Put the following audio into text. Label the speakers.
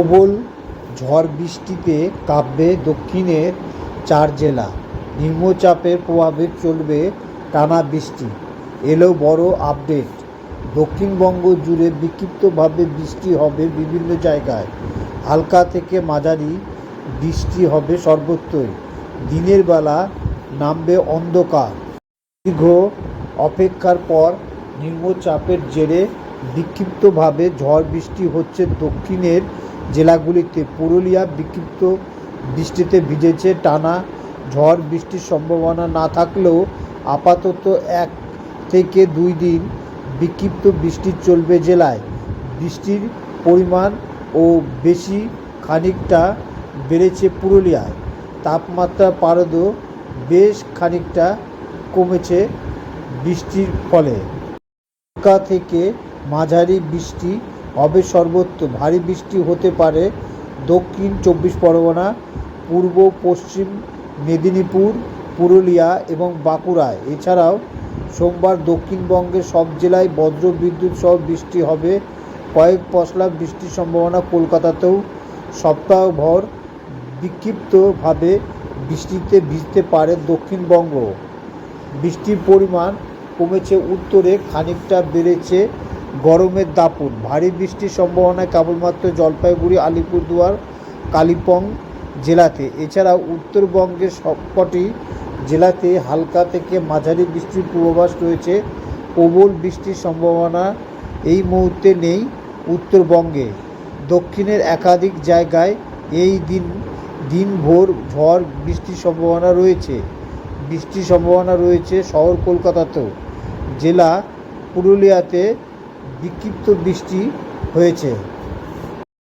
Speaker 1: প্রবল ঝড় বৃষ্টিতে কাঁপবে দক্ষিণের চার জেলা। নিম্নচাপের প্রভাবে চলবে টানা বৃষ্টি। এলো বড় আপডেট। দক্ষিণবঙ্গ জুড়ে বিক্ষিপ্তভাবে বৃষ্টি হবে বিভিন্ন জায়গায়। হালকা থেকে মাঝারি বৃষ্টি হবে সর্বত্রই। দিনের বেলা নামবে অন্ধকার। দীর্ঘ অপেক্ষার পর নিম্নচাপের জেরে বিক্ষিপ্তভাবে ঝড় বৃষ্টি হচ্ছে দক্ষিণের জেলাগুলিতে পুরুলিয়া বিক্ষিপ্ত বৃষ্টিতে ভিজেছে টানা ঝড় বৃষ্টির সম্ভাবনা না থাকলেও আপাতত এক থেকে দুই দিন বিক্ষিপ্ত বৃষ্টি চলবে জেলায়। বৃষ্টির পরিমাণ ও বেশি খানিকটা বেড়েছে পুরুলিয়ায়। তাপমাত্রা পারদও বেশ খানিকটা কমেছে বৃষ্টির ফলে। থেকে মাঝারি বৃষ্টি হবে সর্বত্র ভারী বৃষ্টি হতে পারে দক্ষিণ চব্বিশ পরগনা, পূর্ব পশ্চিম মেদিনীপুর, পুরুলিয়া এবং বাঁকুড়ায়। এছাড়াও সোমবার দক্ষিণবঙ্গের সব জেলায় বজ্র বিদ্যুৎ সহ বৃষ্টি হবে। কয়েক পশলা বৃষ্টির সম্ভাবনা কলকাতাতেও সপ্তাহভর বিক্ষিপ্তভাবে বৃষ্টিতে ভিজতে পারে দক্ষিণবঙ্গ। বৃষ্টির পরিমাণ কমেছে, উত্তরে খানিকটা বেড়েছে। গরমের দাপট ভারী বৃষ্টির সম্ভাবনা কেবলমাত্র জলপাইগুড়ি, আলিপুরদুয়ার, কালিম্পং জেলাতে। এছাড়াও উত্তরবঙ্গের সবকটি জেলাতে হালকা থেকে মাঝারি বৃষ্টির পূর্বাভাস রয়েছে। প্রবল বৃষ্টির সম্ভাবনা এই মুহূর্তে নেই উত্তরবঙ্গে। দক্ষিণের একাধিক জায়গায় এই দিন, দিনভর ঝড় বৃষ্টির সম্ভাবনা রয়েছে। বৃষ্টির সম্ভাবনা রয়েছে শহর কলকাতাতেও। জেলা পুরুলিয়াতে বিক্ষিপ্ত বৃষ্টি হয়েছে।